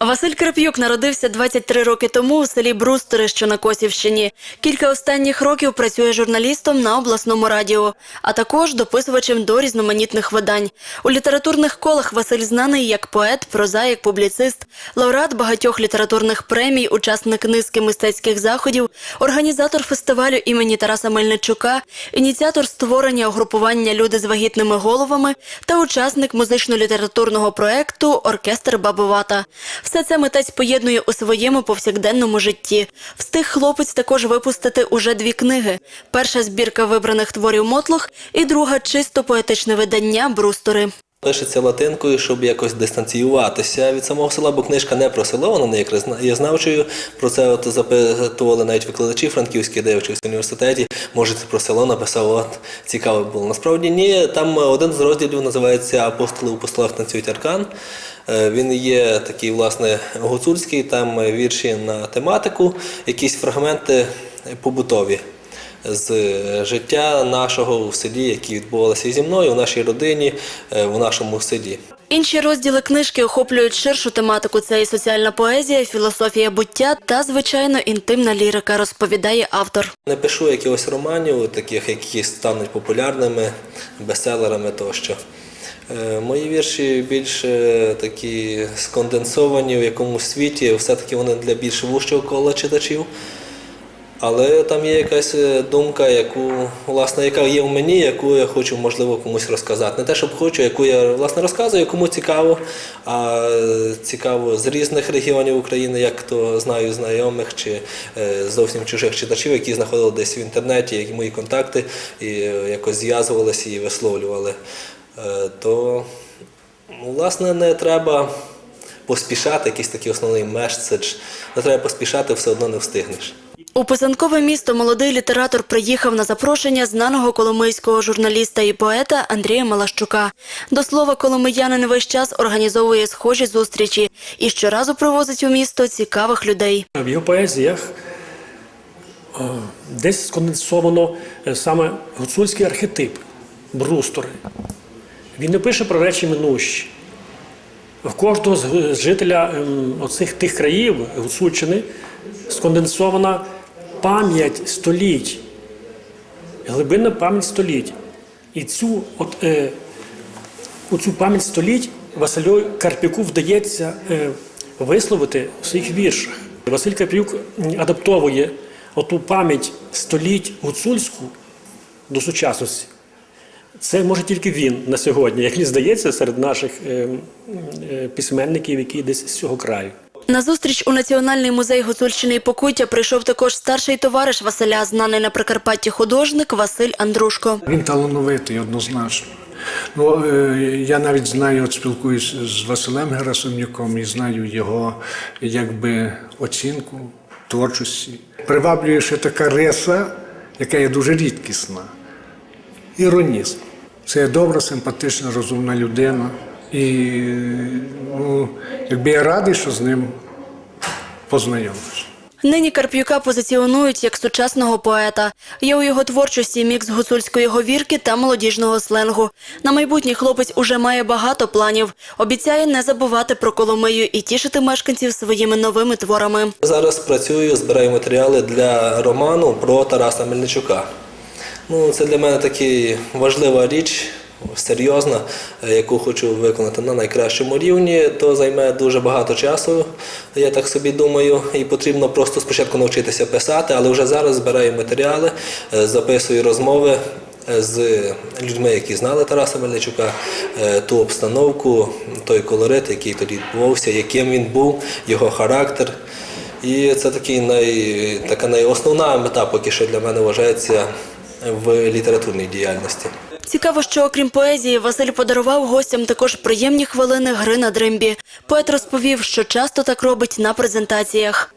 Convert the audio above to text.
Василь Крап'юк народився 23 роки тому у селі Брустери, що на Косівщині. Кілька останніх років працює журналістом на обласному радіо, а також дописувачем до різноманітних видань. У літературних колах Василь знаний як поет, прозаїк, публіцист, лауреат багатьох літературних премій, учасник низки мистецьких заходів, організатор фестивалю імені Тараса Мельничука, ініціатор створення угрупування Люди з вагітними головами та учасник музично-літературного проекту Оркестр Бабувата. Все це митець поєднує у своєму повсякденному житті. Встиг хлопець також випустити уже дві книги: перша збірка вибраних творів Мотлох і друга чисто поетичне видання Брустори. Пишеться латинкою, щоб якось дистанціюватися від самого села, бо книжка не про село, вона не є краєзнавчою. Про це от запитували навіть викладачі франківські, де я вчився в університеті. Може, це про село написав, от цікаво було. Насправді ні, там один з розділів називається Апостоли у апостолах танцюють аркан. Е, Він є такий, власне, гуцульський, там вірші на тематику, якісь фрагменти побутові з життя нашого в селі, які відбувалися і зі мною, у нашій родині, е, в нашому селі. Інші розділи книжки охоплюють ширшу тематику. Це і соціальна поезія, філософія буття та, звичайно, інтимна лірика, розповідає автор. Не пишу якихось романів, таких, які стануть популярними, бестселерами тощо. Е, Мої вірші більш е, такі сконденсовані в якомусь світі, все-таки вони для більш вужчого кола читачів. Але там є якась е, думка, яку, власне, яка є в мені, яку я хочу, можливо, комусь розказати. Не те, щоб хочу, яку я власне розказую, кому цікаво, а цікаво з різних регіонів України, як то знаю знайомих чи е, зовсім чужих читачів, які знаходили десь в інтернеті, які мої контакти і е, якось зв'язувалися і висловлювали. То, власне, не треба поспішати, якийсь такий основний меседж. Не треба поспішати, все одно не встигнеш. У писанкове місто молодий літератор приїхав на запрошення знаного коломийського журналіста і поета Андрія Малащука. До слова, коломиянин весь час організовує схожі зустрічі і щоразу привозить у місто цікавих людей. В його поезіях е, десь сконденсовано е, саме гуцульський архетип брустори. Він не пише про речі минущі. В кожного з жителя ем, оцих тих країв Гуцульщини сконденсована пам'ять століть, глибинна пам'ять століть. І цю, от, е, у цю пам'ять століть Василю Карпюку вдається е, висловити в своїх віршах. Василь Карпюк адаптовує оту пам'ять століть гуцульську до сучасності. Це може тільки він на сьогодні, як мені здається, серед наших е, е, письменників, які десь з цього краю. На зустріч у Національний музей Гуцульщини і Покуття прийшов також старший товариш Василя, знаний на Прикарпатті художник Василь Андрушко. Він талановитий однозначно. Ну, е, я навіть знаю, от спілкуюсь з Василем Герасимнюком і знаю його якби оцінку творчості. Приваблює ще така риса, яка є дуже рідкісна. Іронізм. Це добра, симпатична, розумна людина. І ну, якби я радий, що з ним познайомився. Нині Карп'юка позиціонують як сучасного поета. Є у його творчості мікс гуцульської говірки та молодіжного сленгу. На майбутнє хлопець уже має багато планів. Обіцяє не забувати про Коломию і тішити мешканців своїми новими творами. Зараз працюю, збираю матеріали для роману про Тараса Мельничука. Ну, це для мене така важлива річ, серйозна, е, яку хочу виконати на найкращому рівні. То займе дуже багато часу, я так собі думаю, і потрібно просто спочатку навчитися писати, але вже зараз збираю матеріали, е, записую розмови. е, З людьми, які знали Тараса Мельничука, ту обстановку, той колорит, який тоді відбувався, яким він був, його характер. І це такий най, така найосновна мета, поки що для мене вважається в літературній діяльності. Цікаво, що окрім поезії, Василь подарував гостям також приємні хвилини гри на дримбі. Поет розповів, що часто так робить на презентаціях.